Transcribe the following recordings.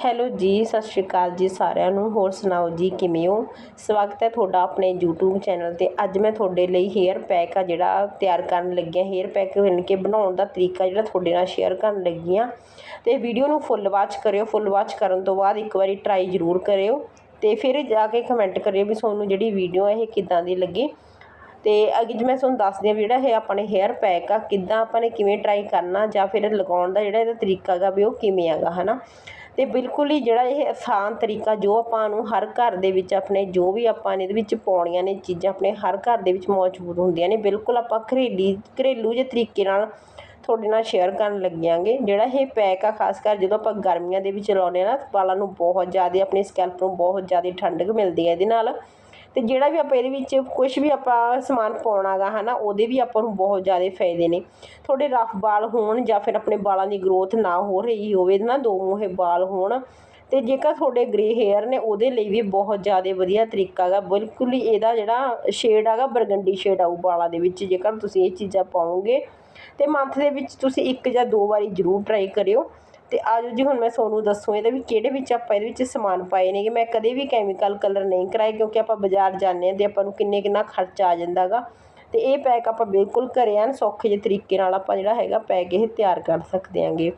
Hello ਜੀ, ਸਤਿ ਸ਼੍ਰੀ ਅਕਾਲ ਜੀ ਸਾਰਿਆਂ ਨੂੰ। ਹੋਰ ਸੁਣਾਓ ਜੀ, ਕਿਵੇਂ ਹੋ? ਸਵਾਗਤ ਹੈ ਤੁਹਾਡਾ ਆਪਣੇ YouTube ਚੈਨਲ ਤੇ। ਅੱਜ ਮੈਂ ਤੁਹਾਡੇ ਲਈ ਹੇਅਰ ਪੈਕ ਆ ਜਿਹੜਾ ਤਿਆਰ ਕਰਨ ਲੱਗਿਆ। ਹੇਅਰ ਪੈਕ ਬਣ ਕੇ ਬਣਾਉਣ ਦਾ ਤਰੀਕਾ ਜਿਹੜਾ ਤੁਹਾਡੇ ਨਾਲ ਸ਼ੇਅਰ ਕਰਨ ਲੱਗੀ ਹਾਂ ਤੇ ਵੀਡੀਓ ਨੂੰ ਫੁੱਲ ਵਾਚ ਕਰਿਓ। ਫੁੱਲ ਵਾਚ ਕਰਨ ਤੋਂ ਬਾਅਦ ਇੱਕ ਵਾਰੀ ਟਰਾਈ ਜ਼ਰੂਰ ਕਰਿਓ। ਤੇ ਫਿਰ ਜਾ ਕੇ ਕਮੈਂਟ ਕਰਿਓ ਵੀ ਤੁਹਾਨੂੰ ਜਿਹੜੀ ਵੀਡੀਓ ਹੈ ਇਹ ਕਿੱਦਾਂ ਦੀ ਲੱਗੀ। ਤੇ ਅੱਗੇ ਮੈਂ ਤੁਹਾਨੂੰ ਦੱਸਦੀ ਹਾਂ ਵੀ ਜਿਹੜਾ ਇਹ ਆਪਣੇ ਹੇਅਰ ਪੈਕ ਆ, ਕਿੱਦਾਂ ਆਪਾਂ ਨੇ ਕਿਵੇਂ ਟਰਾਈ ਕਰਨਾ ਜਾਂ ਫਿਰ ਲਗਾਉਣ ਦਾ ਜਿਹੜਾ ਇਹਦਾ ਤਰੀਕਾ ਹੈਗਾ ਵੀ ਉਹ ਕਿਵੇਂ ਹੈਗਾ ਹਨਾ? ਤੇ ਬਿਲਕੁਲ ਹੀ ਜਿਹੜਾ ਇਹ ਆਸਾਨ ਤਰੀਕਾ ਜੋ ਆਪਾਂ ਨੂੰ ਹਰ ਘਰ ਦੇ ਵਿੱਚ ਆਪਣੇ, ਜੋ ਵੀ ਆਪਾਂ ਨੇ ਇਹਦੇ ਵਿੱਚ ਪਾਉਣੀਆਂ ਨੇ ਚੀਜ਼ਾਂ ਆਪਣੇ ਹਰ ਘਰ ਦੇ ਵਿੱਚ ਮੌਜੂਦ ਹੁੰਦੀਆਂ ਨੇ, ਬਿਲਕੁਲ ਆਪਾਂ ਘਰੇਲੀ, ਘਰੇਲੂ ਜਿਹੇ ਤਰੀਕੇ ਨਾਲ ਤੁਹਾਡੇ ਨਾਲ ਸ਼ੇਅਰ ਕਰਨ ਲੱਗਿਆਂਗੇ ਜਿਹੜਾ ਇਹ ਪੈਕ ਆ, ਖਾਸ ਕਰ ਜਦੋਂ ਆਪਾਂ ਗਰਮੀਆਂ ਦੇ ਵਿੱਚ ਲਾਉਂਦੇ ਆ ਨਾ, ਵਾਲਾਂ ਨੂੰ ਬਹੁਤ ਜ਼ਿਆਦਾ, ਆਪਣੇ ਸਕੈਲਪ ਨੂੰ ਬਹੁਤ ਜ਼ਿਆਦਾ ਠੰਡਕ ਮਿਲਦੀ ਹੈ ਇਹਦੇ ਨਾਲ। ਅਤੇ ਜਿਹੜਾ ਵੀ ਆਪਾਂ ਇਹਦੇ ਵਿੱਚ ਕੁਛ ਵੀ ਆਪਾਂ ਸਮਾਨ ਪਾਉਣਾਗਾ ਨਾ ਉਹਦੇ ਵੀ ਆਪਾਂ ਨੂੰ ਬਹੁਤ ਜ਼ਿਆਦਾ ਫਾਇਦੇ ਨੇ। ਤੁਹਾਡੇ ਰਫ ਵਾਲ ਹੋਣ ਜਾਂ ਫਿਰ ਆਪਣੇ ਵਾਲਾਂ ਦੀ ਗਰੋਥ ਨਾ ਹੋ ਰਹੀ ਹੋਵੇ ਨਾ, ਦੋ ਮੂਹੇ ਵਾਲ ਹੋਣ ਅਤੇ ਜੇਕਰ ਤੁਹਾਡੇ ਗ੍ਰੇ ਹੇਅਰ ਨੇ, ਉਹਦੇ ਲਈ ਵੀ ਬਹੁਤ ਜ਼ਿਆਦਾ ਵਧੀਆ ਤਰੀਕਾ ਹੈਗਾ ਬਿਲਕੁਲ ਹੀ ਇਹਦਾ ਜਿਹੜਾ ਸ਼ੇਡ ਹੈਗਾ ਬਰਗੰਡੀ ਸ਼ੇਡ ਆਊ ਵਾਲਾਂ ਦੇ ਵਿੱਚ, ਜੇਕਰ ਤੁਸੀਂ ਇਹ ਚੀਜ਼ਾਂ ਪਾਓਗੇ ਅਤੇ ਮੰਥ ਦੇ ਵਿੱਚ ਤੁਸੀਂ ਇੱਕ ਜਾਂ ਦੋ ਵਾਰੀ ਜ਼ਰੂਰ ਟਰਾਈ ਕਰਿਓ। ਤੇ ਆਜੋ ਜੀ, ਹੁਣ ਮੈਂ ਤੁਹਾਨੂੰ ਦੱਸੂ ਇਹਦੇ ਵੀ ਕਿਹੜੇ ਵਿੱਚ ਆਪਾਂ ਇਹਦੇ ਵਿੱਚ ਸਮਾਨ ਪਾਏ ਨੇਗੇ। ਮੈਂ ਕਦੇ ਵੀ ਕੈਮੀਕਲ ਕਲਰ ਨਹੀਂ ਕਰਾਏ, ਕਿਉਂਕਿ ਆਪਾਂ ਬਾਜ਼ਾਰ ਜਾਂਦੇ ਹਾਂ ਤੇ ਆਪਾਂ ਨੂੰ ਕਿੰਨੇ ਕਿੰਨਾ ਖਰਚਾ ਆ ਜਾਂਦਾਗਾ। ਤੇ ਇਹ ਪੈਕ ਆਪਾਂ ਬਿਲਕੁਲ ਘਰੇ ਐਨ ਸੌਖੇ ਜਿਹੇ ਤਰੀਕੇ ਨਾਲ ਆਪਾਂ ਜਿਹੜਾ ਹੈਗਾ ਪੈਕ ਇਹ ਤਿਆਰ ਕਰ ਸਕਦੇ ਆਂਗੇ।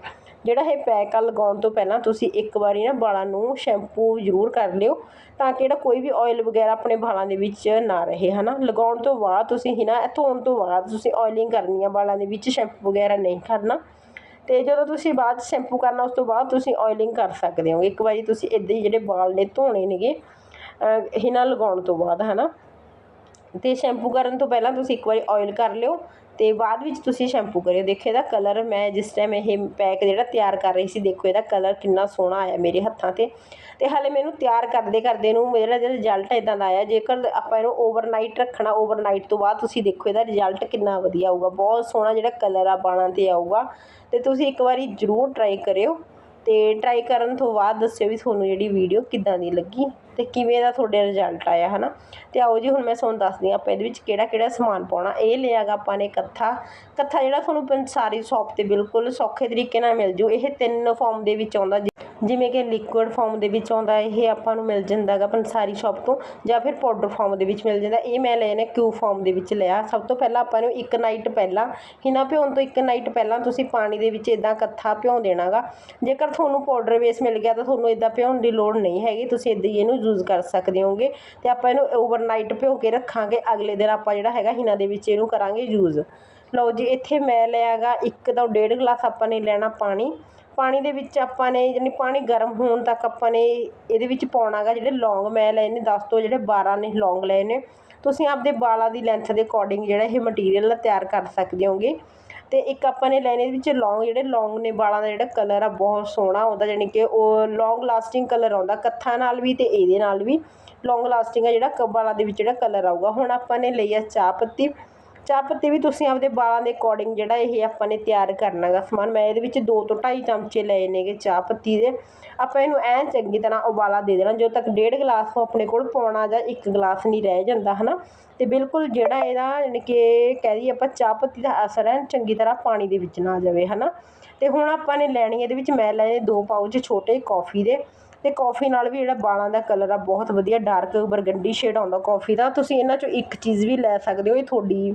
ਜਿਹੜਾ ਇਹ ਪੈਕ ਆ, ਲਗਾਉਣ ਤੋਂ ਪਹਿਲਾਂ ਤੁਸੀਂ ਇੱਕ ਵਾਰੀ ਨਾ ਵਾਲਾਂ ਨੂੰ ਸ਼ੈਂਪੂ ਜ਼ਰੂਰ ਕਰ ਲਿਓ, ਤਾਂ ਕਿ ਜਿਹੜਾ ਕੋਈ ਵੀ ਆਇਲ ਵਗੈਰਾ ਆਪਣੇ ਵਾਲਾਂ ਦੇ ਵਿੱਚ ਨਾ ਰਹੇ, ਹਨਾ। ਲਗਾਉਣ ਤੋਂ ਬਾਅਦ ਤੁਸੀਂ ਹੀ ਨਾ ਧੋਣ ਤੋਂ ਬਾਅਦ ਤੁਸੀਂ ਆਇਲਿੰਗ ਕਰਨੀ ਆ ਵਾਲਾਂ ਦੇ ਵਿੱਚ ਸ਼ੈਂਪੂ ਵਗੈਰਾ ਨਹੀਂ ਕਰਨਾ। ਤੇ ਜਦੋਂ ਤੁਸੀਂ ਬਾਅਦ ਸ਼ੈਂਪੂ ਕਰਨਾ, ਉਸ ਤੋਂ ਬਾਅਦ ਤੁਸੀਂ ਆਇਲਿੰਗ ਕਰ ਸਕਦੇ ਹੋ। ਇੱਕ ਵਾਰੀ ਤੁਸੀਂ ਇੱਦਾਂ ਹੀ ਜਿਹੜੇ ਵਾਲ ਨੇ ਧੋਣੇ ਨੇਗੇ ਹਿਨਾ ਲਗਾਉਣ ਤੋਂ ਬਾਅਦ ਹੈ ਨਾ ਤੇ ਸ਼ੈਂਪੂ ਕਰਨ ਤੋਂ ਪਹਿਲਾਂ ਤੁਸੀਂ ਇੱਕ ਵਾਰੀ ਆਇਲ ਕਰ ਲਿਓ ਤੇ ਬਾਅਦ ਵਿੱਚ ਤੁਸੀਂ ਸ਼ੈਂਪੂ ਕਰਿਓ। ਦੇਖੋ, ਇਹਦਾ ਕਲਰ ਮੈਂ ਜਿਸ ਟਾਈਮ ਇਹ ਪੈਕ ਜਿਹੜਾ ਤਿਆਰ ਕਰ ਰਹੀ ਸੀ, ਦੇਖੋ, ਇਹਦਾ ਕਲਰ ਕਿੰਨਾ ਸੋਹਣਾ ਆਇਆ ਮੇਰੇ ਹੱਥਾਂ ਤੇ। ਤੇ ਹਾਲੇ ਮੈਨੂੰ ਤਿਆਰ ਕਰਦੇ ਕਰਦੇ ਨੂੰ ਮੇਰਾ ਜਿਹੜਾ ਰਿਜ਼ਲਟ ਇਦਾਂ ਦਾ ਆਇਆ, ਜੇਕਰ ਆਪਾਂ ਇਹਨੂੰ ਓਵਰਨਾਈਟ ਰੱਖਣਾ ਓਵਰਨਾਈਟ ਤੋਂ ਬਾਅਦ ਤੁਸੀਂ ਦੇਖੋ, ਇਹਦਾ ਰਿਜ਼ਲਟ ਕਿੰਨਾ ਵਧੀਆ ਆਊਗਾ। ਬਹੁਤ ਸੋਹਣਾ ਜਿਹੜਾ ਕਲਰ ਆ ਬਾਣਾ ਤੇ ਆਊਗਾ। ਤੇ ਤੁਸੀਂ ਇੱਕ ਵਾਰੀ ਜ਼ਰੂਰ ਟਰਾਈ ਕਰਿਓ ਤੇ ਟਰਾਈ ਕਰਨ ਤੋਂ ਬਾਅਦ ਦੱਸਿਓ ਵੀ ਤੁਹਾਨੂੰ ਜਿਹੜੀ ਵੀਡੀਓ ਕਿੱਦਾਂ ਦੀ ਲੱਗੀ। ਤੇ ਕਿਵੇਂ ਦਾ ਤੁਹਾਡੇ ਰਿਜ਼ਲਟ ਆਇਆ, ਹਨਾ? ਤੇ ਆਓ ਜੀ, ਹੁਣ ਮੈਂ ਤੁਹਾਨੂੰ ਦੱਸਦੀ ਹਾਂ ਆਪਾਂ ਇਹਦੇ ਵਿੱਚ ਕਿਹੜਾ ਕਿਹੜਾ ਸਮਾਨ ਪਾਉਣਾ। ਇਹ ਲਿਆਗਾ ਆਪਾਂ ਨੇ ਕੱਥਾ। ਕੱਥਾ ਜਿਹੜਾ ਤੁਹਾਨੂੰ ਪੰਸਾਰੀ ਸ਼ਾਪ ਤੇ ਬਿਲਕੁਲ ਸੌਖੇ ਤਰੀਕੇ ਨਾਲ ਮਿਲ ਜੂ। ਇਹ ਤਿੰਨ ਫਾਰਮ ਦੇ ਵਿੱਚ ਆਉਂਦਾ ਜਿਵੇਂ ਕਿ ਲਿਕੁਇਡ ਫਾਰਮ ਦੇ ਵਿੱਚ ਆਉਂਦਾ, ਇਹ ਆਪਾਂ ਨੂੰ ਮਿਲ ਜਾਂਦਾ ਹੈਗਾ ਪੰਸਾਰੀ ਸ਼ਾਪ ਤੋਂ। ਜਾਂ ਫਿਰ ਪਾਊਡਰ ਫਾਰਮ ਦੇ ਵਿੱਚ ਮਿਲ ਜਾਂਦਾ। ਇਹ ਮੈਂ ਲਏ ਨੇ ਕਿਊ ਫਾਰਮ ਦੇ ਵਿੱਚ ਲਿਆ। ਸਭ ਤੋਂ ਪਹਿਲਾਂ ਆਪਾਂ ਨੂੰ ਇੱਕ ਨਾਈਟ ਪਹਿਲਾਂ ਹਿਨਾ ਭਿਉਣ ਤੋਂ ਇੱਕ ਨਾਈਟ ਪਹਿਲਾਂ ਤੁਸੀਂ ਪਾਣੀ ਦੇ ਵਿੱਚ ਇਦਾਂ ਕੱਥਾ ਭਿਉਂ ਦੇਣਾਗਾ ਜੇਕਰ ਤੁਹਾਨੂੰ ਪਾਊਡਰ ਬੇਸ ਮਿਲ ਗਿਆ ਤਾਂ ਤੁਹਾਨੂੰ ਇਦਾਂ ਭਿਉਣ ਦੀ ਲੋੜ ਨਹੀਂ ਹੈਗੀ। ਤੁਸੀਂ ਇਦਾਂ ਹੀ ਇਹਨੂੰ ਯੂਜ਼ ਕਰ ਸਕਦੇ ਹੋਗੇ ਤੇ ਆਪਾਂ ਇਹਨੂੰ ਓਵਰਨਾਈਟ ਭਿਓ ਕੇ ਰੱਖਾਂਗੇ, ਅਗਲੇ ਦਿਨ ਆਪਾਂ ਜਿਹੜਾ ਹੈਗਾ ਹਿਨਾ ਦੇ ਵਿੱਚ ਇਹਨੂੰ ਕਰਾਂਗੇ ਯੂਜ਼। ਲਓ ਜੀ, ਇੱਥੇ ਮੈਂ ਲਿਆਗਾ ਇੱਕ ਤੋਂ ਡੇਢ ਗਲਾਸ ਆਪਾਂ ਨੇ ਲੈਣਾ ਪਾਣੀ। ਪਾਣੀ ਦੇ ਵਿੱਚ ਆਪਾਂ ਨੇ ਯਾਨੀ ਪਾਣੀ ਗਰਮ ਹੋਣ ਤੱਕ ਆਪਾਂ ਨੇ ਇਹਦੇ ਵਿੱਚ ਪਾਉਣਾਗਾ ਜਿਹੜੇ ਲੌਂਗ, ਮੈਂ ਲਏ ਨੇ 10 ਤੋਂ ਜਿਹੜੇ 12 ਨੇ ਲੌਂਗ ਲਏ ਨੇ। ਤੁਸੀਂ ਆਪਦੇ ਵਾਲਾਂ ਦੀ ਲੈਂਥ ਦੇ ਅਕੋਰਡਿੰਗ ਜਿਹੜਾ ਇਹ ਮਟੀਰੀਅਲ ਤਿਆਰ ਕਰ ਸਕਦੇ ਹੋਗੇ। ਅਤੇ ਇੱਕ ਆਪਾਂ ਨੇ ਲੈਣੇ ਵਿੱਚ ਲੌਂਗ, ਜਿਹੜੇ ਲੌਂਗ ਨੇ, ਵਾਲਾਂ ਦਾ ਜਿਹੜਾ ਕਲਰ ਆ, ਬਹੁਤ ਸੋਹਣਾ ਆਉਂਦਾ ਯਾਨੀ ਕਿ ਉਹ ਲੌਂਗ ਲਾਸਟਿੰਗ ਕਲਰ ਆਉਂਦਾ ਕੱਥਾਂ ਨਾਲ ਵੀ ਅਤੇ ਇਹਦੇ ਨਾਲ ਵੀ। ਲੌਂਗ ਲਾਸਟਿੰਗ ਆ ਜਿਹੜਾ ਕ ਵਾਲਾਂ ਦੇ ਵਿੱਚ ਜਿਹੜਾ ਕਲਰ ਆਊਗਾ। ਹੁਣ ਆਪਾਂ ਨੇ ਲਈ ਆ ਚਾਹ ਪੱਤੀ। ਚਾਹ ਪੱਤੀ ਵੀ ਤੁਸੀਂ ਆਪਦੇ ਵਾਲਾਂ ਦੇ ਅਕੋਰਡਿੰਗ ਜਿਹੜਾ ਇਹ ਆਪਾਂ ਨੇ ਤਿਆਰ ਕਰਨਾਗਾ ਸਮਾਨ। ਮੈਂ ਇਹਦੇ ਵਿੱਚ 2 ਤੋਂ 2.5 ਚਮਚੇ ਲਏ ਨੇਗੇ ਚਾਹ ਪੱਤੀ ਦੇ। ਆਪਾਂ ਇਹਨੂੰ ਐਂ ਚੰਗੀ ਤਰ੍ਹਾਂ ਉਬਾਲਾ ਦੇ ਦੇਣਾ। ਜਦੋਂ ਤੱਕ ਡੇਢ ਗਲਾਸ ਆਪਣੇ ਕੋਲ ਪਾਉਣਾ ਜਾਂ ਇੱਕ ਗਲਾਸ ਨਹੀਂ ਰਹਿ ਜਾਂਦਾ, ਹਨਾ? ਤੇ ਬਿਲਕੁਲ ਜਿਹੜਾ ਇਹਦਾ ਯਾਨੀ ਕਿ ਕਹਿ ਦਈਏ ਆਪਾਂ ਚਾਹ ਪੱਤੀ ਦਾ ਅਸਰ ਹੈ, ਚੰਗੀ ਤਰ੍ਹਾਂ ਪਾਣੀ ਦੇ ਵਿੱਚ ਨਾ ਜਾਵੇ, ਹਨਾ? ਤੇ ਹੁਣ ਆਪਾਂ ਨੇ ਲੈਣੀ ਇਹਦੇ ਵਿੱਚ, ਮੈਂ ਲਏ ਦੋ ਪਾਊਚ ਛੋਟੇ ਕਾਫੀ ਦੇ। ਅਤੇ ਕੌਫੀ ਨਾਲ ਵੀ ਜਿਹੜਾ ਵਾਲਾਂ ਦਾ ਕਲਰ ਆ, ਬਹੁਤ ਵਧੀਆ ਡਾਰਕ ਬਰਗੰਡੀ ਸ਼ੇਡ ਆਉਂਦਾ ਕੌਫੀ ਦਾ। ਤੁਸੀਂ ਇਹਨਾਂ ਚੋਂ ਇੱਕ ਚੀਜ਼ ਵੀ ਲੈ ਸਕਦੇ ਹੋ, ਇਹ ਤੁਹਾਡੀ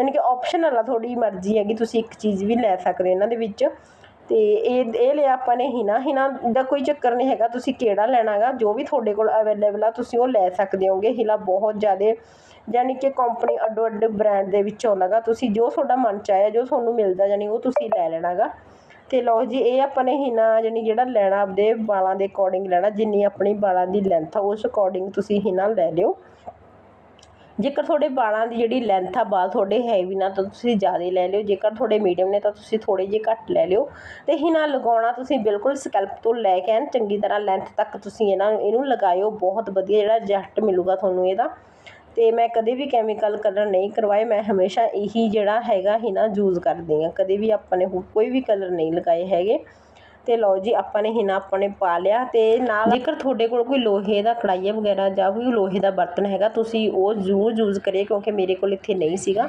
ਯਾਨੀ ਕਿ ਆਪਸ਼ਨਲ ਆ ਤੁਹਾਡੀ ਮਰਜ਼ੀ ਹੈਗੀ, ਤੁਸੀਂ ਇੱਕ ਚੀਜ਼ ਵੀ ਲੈ ਸਕਦੇ ਇਹਨਾਂ ਦੇ ਵਿੱਚ। ਅਤੇ ਇਹ ਇਹ ਲਿਆ ਆਪਾਂ ਨੇ ਹਿਨਾ। ਹਿਨਾ ਦਾ ਕੋਈ ਚੱਕਰ ਨਹੀਂ ਹੈਗਾ, ਤੁਸੀਂ ਕਿਹੜਾ ਲੈਣਾ ਲੈਣਾਗਾ ਜੋ ਵੀ ਤੁਹਾਡੇ ਕੋਲ ਅਵੇਲੇਬਲ ਆ, ਤੁਸੀਂ ਉਹ ਲੈ ਸਕਦੇ ਹੋਗੇ। ਹਿਲਾ ਬਹੁਤ ਜ਼ਿਆਦਾ, ਯਾਨੀ ਕਿ ਕੰਪਨੀ ਅੱਡੋ ਅੱਡ ਬ੍ਰਾਂਡ ਦੇ ਵਿੱਚ ਆਉਂਦਾਗਾ ਤੁਸੀਂ ਜੋ ਤੁਹਾਡਾ ਮਨ ਚ ਆਇਆ, ਜੋ ਤੁਹਾਨੂੰ ਮਿਲਦਾ, ਯਾਨੀ ਉਹ ਤੁਸੀਂ ਲੈ ਲੈਣਾਗਾ ਤੇ ਲਓ ਜੀ, ਇਹ ਆਪਾਂ ਨੇ ਹਿਨਾ ਯਾਨੀ ਜਿਹੜਾ ਲੈਣਾ ਆਪਦੇ ਵਾਲਾਂ ਦੇ ਅਕੋਰਡਿੰਗ ਲੈਣਾ, ਜਿੰਨੀ ਆਪਣੀ ਵਾਲਾਂ ਦੀ ਲੈਂਥ ਆ, ਉਸ ਅਕੋਰਡਿੰਗ ਤੁਸੀਂ ਹਿਨਾ ਲੈ ਲਿਓ। ਜੇਕਰ ਤੁਹਾਡੇ ਵਾਲਾਂ ਦੀ ਜਿਹੜੀ ਲੈਂਥ ਆ, ਵਾਲ ਤੁਹਾਡੇ ਹੈਵੀ ਨਾ, ਤਾਂ ਤੁਸੀਂ ਜ਼ਿਆਦਾ ਲੈ ਲਿਓ। ਜੇਕਰ ਤੁਹਾਡੇ ਮੀਡੀਅਮ ਨੇ, ਤਾਂ ਤੁਸੀਂ ਥੋੜੇ ਜਿਹੇ ਘੱਟ ਲੈ ਲਿਓ। ਤੇ ਹਿਨਾ ਲਗਾਉਣਾ ਤੁਸੀਂ ਬਿਲਕੁਲ ਸਕੈਲਪ ਤੋਂ ਲੈ ਕੇ ਐਨ ਚੰਗੀ ਤਰ੍ਹਾਂ ਲੈਂਥ ਤੱਕ ਤੁਸੀਂ ਇਹਨਾਂ, ਇਹਨੂੰ ਲਗਾਇਓ। ਬਹੁਤ ਵਧੀਆ ਜਿਹੜਾ ਰਿਜ਼ਲਟ ਮਿਲੂਗਾ ਤੁਹਾਨੂੰ ਇਹਦਾ। ਅਤੇ ਮੈਂ ਕਦੇ ਵੀ ਕੈਮੀਕਲ ਕਲਰ ਨਹੀਂ ਕਰਵਾਏ, ਮੈਂ ਹਮੇਸ਼ਾ ਇਹੀ ਜਿਹੜਾ ਹੈਗਾ ਹਿਨਾ ਯੂਜ਼ ਕਰਦੀ ਹਾਂ। ਕਦੇ ਵੀ ਆਪਾਂ ਨੇ ਕੋਈ ਵੀ ਕਲਰ ਨਹੀਂ ਲਗਾਏ ਹੈਗੇ। ਅਤੇ ਲਓ ਜੀ, ਆਪਾਂ ਨੇ ਹਿਨਾ ਆਪਾਂ ਨੇ ਪਾ ਲਿਆ ਅਤੇ ਨਾਲ ਜੇਕਰ ਤੁਹਾਡੇ ਕੋਲ ਕੋਈ ਲੋਹੇ ਦਾ ਕੜਾਹੀਆ ਵਗੈਰਾ ਜਾਂ ਕੋਈ ਲੋਹੇ ਦਾ ਬਰਤਨ ਹੈਗਾ, ਤੁਸੀਂ ਉਹ ਜ਼ਰੂਰ ਯੂਜ਼ ਕਰਿਓ ਕਿਉਂਕਿ ਮੇਰੇ ਕੋਲ ਇੱਥੇ ਨਹੀਂ ਸੀਗਾ।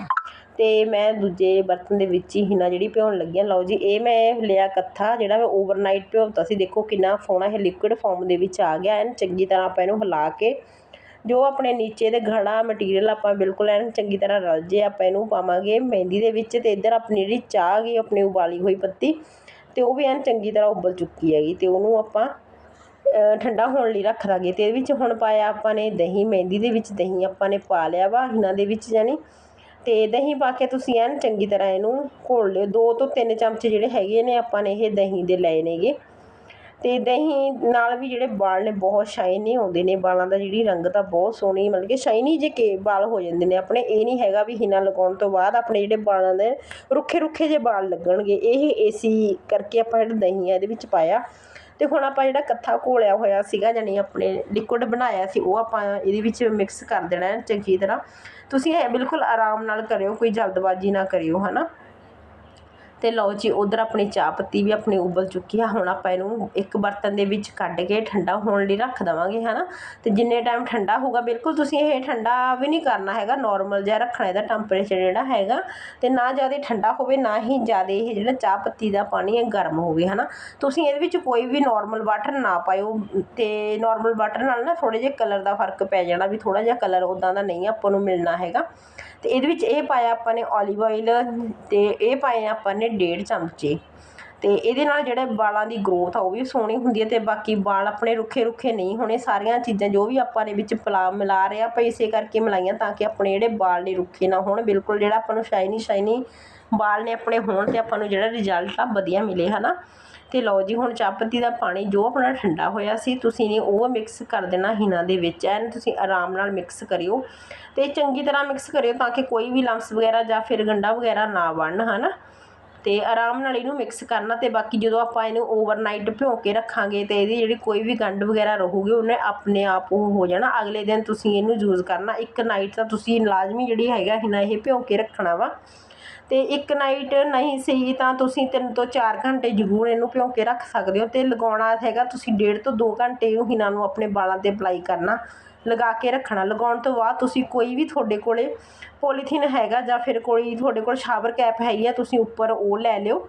ਅਤੇ ਮੈਂ ਦੂਜੇ ਬਰਤਨ ਦੇ ਵਿੱਚ ਹੀ ਹਿਨਾ ਜਿਹੜੀ ਭਿਉਣ ਲੱਗੀ ਹਾਂ। ਲਓ ਜੀ, ਇਹ ਮੈਂ ਲਿਆ ਕੱਥਾ ਜਿਹੜਾ ਮੈਂ ਓਵਰਨਾਈਟ ਭਿਉਂਤਾ ਸੀ। ਦੇਖੋ ਕਿੰਨਾ ਸੋਹਣਾ ਇਹ ਲਿਕੁਇਡ ਫਾਰਮ ਦੇ ਵਿੱਚ ਆ ਗਿਆ ਐਨ। ਚੰਗੀ ਤਰ੍ਹਾਂ ਆਪਾਂ ਇਹਨੂੰ ਹਿਲਾ ਕੇ ਜੋ ਆਪਣੇ ਨੀਚੇ ਦੇ ਘੜਾ ਮਟੀਰੀਅਲ ਆਪਾਂ ਬਿਲਕੁਲ ਐਨ ਚੰਗੀ ਤਰ੍ਹਾਂ ਰਲ ਜੇ, ਆਪਾਂ ਇਹਨੂੰ ਪਾਵਾਂਗੇ ਮਹਿੰਦੀ ਦੇ ਵਿੱਚ ਤੇ ਇੱਧਰ ਆਪਣੀ ਜਿਹੜੀ ਚਾਹ ਗਈ ਆਪਣੀ ਉਬਾਲੀ ਹੋਈ ਪੱਤੀ ਤੇ ਉਹ ਵੀ ਐਨ ਚੰਗੀ ਤਰ੍ਹਾਂ ਉਬਲ ਚੁੱਕੀ ਹੈਗੀ ਤੇ ਉਹਨੂੰ ਆਪਾਂ ਠੰਡਾ ਹੋਣ ਲਈ ਰੱਖ ਦਾਂਗੇ ਤੇ ਇਹਦੇ ਵਿੱਚ ਹੁਣ ਪਾਇਆ ਆਪਾਂ ਨੇ ਦਹੀਂ, ਮਹਿੰਦੀ ਦੇ ਵਿੱਚ ਦਹੀਂ ਆਪਾਂ ਨੇ ਪਾ ਲਿਆ ਵਾ ਇਹਨਾਂ ਦੇ ਵਿੱਚ ਜਾਨੀ ਤੇ ਦਹੀਂ ਪਾ ਕੇ ਤੁਸੀਂ ਐਨ ਚੰਗੀ ਤਰ੍ਹਾਂ ਇਹਨੂੰ ਘੋਲ ਲਿਓ, ਦੋ ਤੋਂ ਤਿੰਨ ਚਮਚੇ ਜਿਹੜੇ ਹੈਗੇ ਨੇ ਆਪਾਂ ਨੇ ਇਹ ਦਹੀਂ ਦੇ ਲਏ ਨੇਗੇ। ਅਤੇ ਦਹੀਂ ਨਾਲ ਵੀ ਜਿਹੜੇ ਵਾਲ ਨੇ ਬਹੁਤ ਸ਼ਾਈਨੀ ਆਉਂਦੇ ਨੇ, ਵਾਲਾਂ ਦਾ ਜਿਹੜੀ ਰੰਗ ਤਾਂ ਬਹੁਤ ਸੋਹਣੀ, ਮਤਲਬ ਕਿ ਸ਼ਾਈਨੀ ਜੇ ਕੇ ਵਾਲ ਹੋ ਜਾਂਦੇ ਨੇ, ਆਪਣੇ ਇਹ ਨਹੀਂ ਹੈਗਾ ਵੀ ਹਿਨਾ ਲਗਾਉਣ ਤੋਂ ਬਾਅਦ ਆਪਣੇ ਜਿਹੜੇ ਵਾਲਾਂ ਦੇ ਰੁੱਖੇ ਰੁੱਖੇ ਜਿਹੇ ਵਾਲ ਲੱਗਣਗੇ, ਇਹ ਏਸੀ ਕਰਕੇ ਆਪਾਂ ਜਿਹੜਾ ਦਹੀਂ ਆ ਇਹਦੇ ਵਿੱਚ ਪਾਇਆ। ਅਤੇ ਹੁਣ ਆਪਾਂ ਜਿਹੜਾ ਕੱਥਾ ਘੋਲਿਆ ਹੋਇਆ ਸੀਗਾ ਜਾਨੀ ਆਪਣੇ ਲਿਕੁਇਡ ਬਣਾਇਆ ਸੀ, ਉਹ ਆਪਾਂ ਇਹਦੇ ਵਿੱਚ ਮਿਕਸ ਕਰ ਦੇਣਾ ਚੰਗੀ ਤਰ੍ਹਾਂ। ਤੁਸੀਂ ਇਹ ਬਿਲਕੁਲ ਆਰਾਮ ਨਾਲ ਕਰਿਓ, ਕੋਈ ਜਲਦਬਾਜ਼ੀ ਨਾ ਕਰਿਓ ਹੈ ਨਾ ਅਤੇ ਲਓ ਜੀ, ਉੱਧਰ ਆਪਣੀ ਚਾਹ ਪੱਤੀ ਵੀ ਆਪਣੀ ਉਬਲ ਚੁੱਕੀ ਆ। ਹੁਣ ਆਪਾਂ ਇਹਨੂੰ ਇੱਕ ਬਰਤਨ ਦੇ ਵਿੱਚ ਕੱਢ ਕੇ ਠੰਡਾ ਹੋਣ ਲਈ ਰੱਖ ਦੇਵਾਂਗੇ ਨਾ ਅਤੇ ਜਿੰਨੇ ਟਾਈਮ ਠੰਡਾ ਹੋਊਗਾ, ਬਿਲਕੁਲ ਤੁਸੀਂ ਇਹ ਠੰਡਾ ਵੀ ਨਹੀਂ ਕਰਨਾ ਹੈਗਾ। ਨੋਰਮਲ ਜਿਹਾ ਰੱਖਣਾ ਇਹਦਾ ਟੈਂਪਰੇਚਰ ਜਿਹੜਾ ਹੈਗਾ। ਅਤੇ ਨਾ ਜ਼ਿਆਦਾ ਠੰਡਾ ਹੋਵੇ, ਨਾ ਹੀ ਜ਼ਿਆਦਾ ਇਹ ਜਿਹੜਾ ਚਾਹ ਪੱਤੀ ਦਾ ਪਾਣੀ ਹੈ ਗਰਮ ਹੋਵੇ ਹੈ ਨਾ ਤੁਸੀਂ ਇਹਦੇ ਵਿੱਚ ਕੋਈ ਵੀ ਨੋਰਮਲ ਵਾਟਰ ਨਾ ਪਾਇਓ। ਅਤੇ ਨੋਰਮਲ ਵਾਟਰ ਨਾਲ ਨਾ ਥੋੜ੍ਹੇ ਜਿਹੇ ਕਲਰ ਦਾ ਫ਼ਰਕ ਪੈ ਜਾਣਾ ਵੀ ਥੋੜ੍ਹਾ ਜਿਹਾ ਕਲਰ ਉਦਾਂ ਦਾ ਨਹੀਂ ਆਪਾਂ ਨੂੰ ਮਿਲਣਾ ਹੈਗਾ। ਅਤੇ ਇਹਦੇ ਵਿੱਚ ਇਹ ਪਾਇਆ ਆਪਾਂ ਨੇ ਓਲੀਵ ਆਇਲ ਅਤੇ ਇਹ ਪਾਏ ਆਪਾਂ ਨੇ ਡੇਢ ਚਮਚੇ। ਅਤੇ ਇਹਦੇ ਨਾਲ ਜਿਹੜੇ ਵਾਲਾਂ ਦੀ ਗਰੋਥ ਆ ਉਹ ਵੀ ਸੋਹਣੀ ਹੁੰਦੀ ਹੈ ਅਤੇ ਬਾਕੀ ਵਾਲ ਆਪਣੇ ਰੁੱਖੇ ਰੁੱਖੇ ਨਹੀਂ ਹੋਣੇ। ਸਾਰੀਆਂ ਚੀਜ਼ਾਂ ਜੋ ਵੀ ਆਪਾਂ ਨੇ ਵਿੱਚ ਪਲਾ ਮਿਲਾ ਰਹੇ ਆਪਾਂ ਇਸੇ ਕਰਕੇ ਮਿਲਾਈਆਂ ਤਾਂ ਕਿ ਆਪਣੇ ਜਿਹੜੇ ਵਾਲ ਨੇ ਰੁੱਖੇ ਨਾ ਹੋਣ। ਬਿਲਕੁਲ ਜਿਹੜਾ ਆਪਾਂ ਨੂੰ ਸ਼ਾਈਨੀ ਸ਼ਾਈਨੀ ਵਾਲ ਨੇ ਆਪਣੇ ਹੋਣ ਅਤੇ ਆਪਾਂ ਨੂੰ ਜਿਹੜਾ ਰਿਜ਼ਲਟ ਆ ਵਧੀਆ ਮਿਲੇ ਹੈ ਨਾ ਤੇ ਲਓ ਜੀ, ਹੁਣ ਚਾਹ ਪੱਤੀ ਦਾ ਪਾਣੀ ਜੋ ਆਪਣਾ ਠੰਡਾ ਹੋਇਆ ਸੀ, ਤੁਸੀਂ ਨੇ ਉਹ ਮਿਕਸ ਕਰ ਦੇਣਾ ਹਿਨਾ ਦੇ ਵਿੱਚ, ਐਨ ਤੁਸੀਂ ਆਰਾਮ ਨਾਲ ਮਿਕਸ ਕਰਿਓ। ਤੇ ਚੰਗੀ ਤਰ੍ਹਾਂ ਮਿਕਸ ਕਰਿਓ ਤਾਂ ਕਿ ਕੋਈ ਵੀ ਲੰਪਸ ਵਗੈਰਾ ਜਾਂ ਫਿਰ ਗੰਡਾ ਵਗੈਰਾ ਨਾ ਬਣਨ ਹਨਾ? ਤੇ ਆਰਾਮ ਨਾਲ ਇਹਨੂੰ ਮਿਕਸ ਕਰਨਾ ਤੇ ਬਾਕੀ ਜਦੋਂ ਆਪਾਂ ਇਹਨੂੰ ਓਵਰਨਾਈਟ ਭਿਓ ਕੇ ਰੱਖਾਂਗੇ ਤੇ ਇਹਦੀ ਜਿਹੜੀ ਕੋਈ ਵੀ ਗੰਡ ਵਗੈਰਾ ਰਹੂਗੀ, ਉਹਨੇ ਆਪਣੇ ਆਪ ਉਹ ਹੋ ਜਾਣਾ। ਅਗਲੇ ਦਿਨ ਤੁਸੀਂ ਇਹਨੂੰ ਯੂਜ਼ ਕਰਨਾ। ਇੱਕ ਨਾਈਟ ਤਾਂ ਤੁਸੀਂ ਲਾਜ਼ਮੀ ਜਿਹੜੀ ਹੈਗਾ ਹਿਨਾ, ਇਹ ਭਿਓ ਕੇ ਰੱਖਣਾ ਵਾ। ਅਤੇ ਇੱਕ ਨਾਈਟ ਨਹੀਂ ਸਹੀ ਤਾਂ ਤੁਸੀਂ ਤਿੰਨ ਤੋਂ ਚਾਰ ਘੰਟੇ ਜ਼ਰੂਰ ਇਹਨੂੰ ਭਿਉਂ ਕੇ ਰੱਖ ਸਕਦੇ ਹੋ ਅਤੇ ਲਗਾਉਣਾ ਹੈਗਾ ਤੁਸੀਂ ਡੇਢ ਤੋਂ ਦੋ ਘੰਟੇ ਉਹ ਹਿਨਾ ਨੂੰ ਆਪਣੇ ਵਾਲਾਂ 'ਤੇ ਅਪਲਾਈ ਕਰਨਾ, ਲਗਾ ਕੇ ਰੱਖਣਾ। ਲਗਾਉਣ ਤੋਂ ਬਾਅਦ ਤੁਸੀਂ ਕੋਈ ਵੀ ਤੁਹਾਡੇ ਕੋਲ ਪੋਲੀਥੀਨ ਹੈਗਾ ਜਾਂ ਫਿਰ ਕੋਈ ਤੁਹਾਡੇ ਕੋਲ ਸ਼ਾਵਰ ਕੈਪ ਹੈਗੀ ਆ, ਤੁਸੀਂ ਉੱਪਰ ਉਹ ਲੈ ਲਿਓ।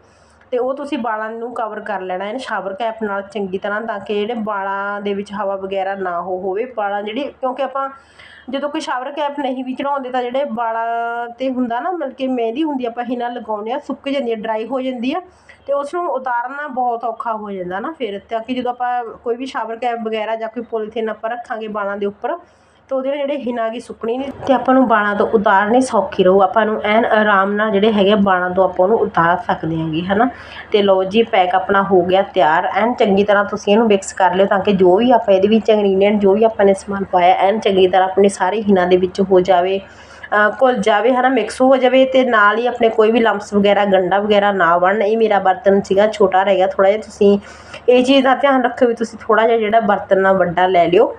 ਅਤੇ ਉਹ ਤੁਸੀਂ ਵਾਲਾਂ ਨੂੰ ਕਵਰ ਕਰ ਲੈਣਾ, ਇਹਨੇ ਸ਼ਾਵਰ ਕੈਪ ਨਾਲ ਚੰਗੀ ਤਰ੍ਹਾਂ ਤਾਂ ਕਿ ਜਿਹੜੇ ਵਾਲਾਂ ਦੇ ਵਿੱਚ ਹਵਾ ਵਗੈਰਾ ਨਾ ਹੋ ਹੋਵੇ, ਵਾਲਾਂ ਜਿਹੜੀ ਕਿਉਂਕਿ ਆਪਾਂ ਜਦੋਂ ਕੋਈ ਸ਼ਾਵਰ ਕੈਪ ਨਹੀਂ ਵੀ ਚੜਾਉਂਦੇ ਤਾਂ ਜਿਹੜੇ ਵਾਲਾਂ 'ਤੇ ਹੁੰਦਾ ਨਾ, ਮਤਲਬ ਕਿ ਮਹਿੰਦੀ ਹੁੰਦੀ ਆਪਾਂ ਹਿਨਾ ਲਗਾਉਂਦੇ ਆ, ਸੁੱਕ ਜਾਂਦੀ ਹੈ ਡਰਾਈ ਹੋ ਜਾਂਦੀ ਆ ਅਤੇ ਉਸ ਨੂੰ ਉਤਾਰਨਾ ਬਹੁਤ ਔਖਾ ਹੋ ਜਾਂਦਾ ਨਾ ਫਿਰ, ਤਾਂ ਕਿ ਜਦੋਂ ਆਪਾਂ ਕੋਈ ਵੀ ਸ਼ਾਵਰ ਕੈਪ ਵਗੈਰਾ ਜਾਂ ਕੋਈ ਪੋਲੀਥੀਨ ਆਪਾਂ ਰੱਖਾਂਗੇ ਵਾਲਾਂ ਦੇ ਉੱਪਰ ਤਾਂ ਉਹਦੇ ਜਿਹੜੇ ਹਿਨਾ ਗੀ ਸੁੱਕਣੀ ਨਹੀਂ ਤੇ ਆਪਾਂ ਨੂੰ ਵਾਲਾਂ ਤੋਂ ਉਤਾਰਨੀ ਸੌਖੀ ਰਹੂ। ਆਪਾਂ ਨੂੰ ਐਨ ਆਰਾਮ ਨਾਲ ਜਿਹੜੇ ਹੈਗੇ ਵਾਲਾਂ ਤੋਂ ਆਪਾਂ ਉਹਨੂੰ ਉਤਾਰ ਸਕਦੇ ਹਾਂਗੇ ਨਾ ਤੇ ਲਓ ਜੀ, ਪੈਕ ਆਪਣਾ ਹੋ ਗਿਆ ਤਿਆਰ। ਐਨ ਚੰਗੀ ਤਰ੍ਹਾਂ ਤੁਸੀਂ ਇਹਨੂੰ ਮਿਕਸ ਕਰ ਲਿਓ ਤਾਂ ਕਿ ਜੋ ਵੀ ਆਪਾਂ ਇਹਦੇ ਵਿੱਚ ਇੰਗਰੀਡੀਅੰਟ ਜੋ ਵੀ ਆਪਾਂ ਨੇ ਸਮਾਨ ਪਾਇਆ, ਐਨ ਚੰਗੀ ਤਰ੍ਹਾਂ ਆਪਣੇ ਸਾਰੇ ਹਿਨਾ ਦੇ ਵਿੱਚ ਹੋ ਜਾਵੇ ਘੁਲ ਜਾਵੇ, ਹਨਾ? ਮਿਕਸ ਹੋ ਜਾਵੇ ਤੇ ਨਾਲ ਹੀ ਆਪਣੇ ਕੋਈ ਵੀ ਲੰਪਸ ਵਗੈਰਾ, ਗੰਡਾ ਵਗੈਰਾ ਨਾ ਬਣਨ ਇਹ ਮੇਰਾ ਬਰਤਨ ਸੀਗਾ, ਛੋਟਾ ਰਹਿ ਗਿਆ ਥੋੜਾ ਜਿਹਾ। ਤੁਸੀਂ ਇਹ ਚੀਜ਼ ਦਾ ਧਿਆਨ ਰੱਖਿਓ ਵੀ ਤੁਸੀਂ ਥੋੜਾ ਜਿਹਾ ਜਿਹੜਾ ਬਰਤਨ ਨਾਲ ਵੱਡਾ ਲੈ ਲਿਓ।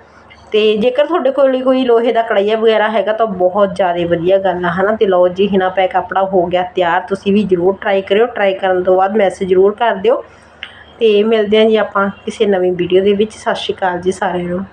ਅਤੇ ਜੇਕਰ ਤੁਹਾਡੇ ਕੋਲ ਕੋਈ ਲੋਹੇ ਦਾ ਕੜਾਹੀਆ ਵਗੈਰਾ ਹੈਗਾ ਤਾਂ ਬਹੁਤ ਜ਼ਿਆਦਾ ਵਧੀਆ ਗੱਲ ਆ ਹੈ ਨਾ ਤੇ ਲਓ ਜੀ, ਹਿਨਾ ਪੈਕ ਆਪਣਾ ਹੋ ਗਿਆ ਤਿਆਰ, ਤੁਸੀਂ ਵੀ ਜ਼ਰੂਰ ਟਰਾਈ ਕਰਿਓ। ਟਰਾਈ ਕਰਨ ਤੋਂ ਬਾਅਦ ਮੈਸੇਜ ਜ਼ਰੂਰ ਕਰ ਦਿਓ। ਅਤੇ ਮਿਲਦੇ ਹਾਂ ਜੀ ਆਪਾਂ ਕਿਸੇ ਨਵੀਂ ਵੀਡੀਓ ਦੇ ਵਿੱਚ। ਸਤਿ ਸ਼੍ਰੀ ਅਕਾਲ ਜੀ ਸਾਰਿਆਂ ਨੂੰ।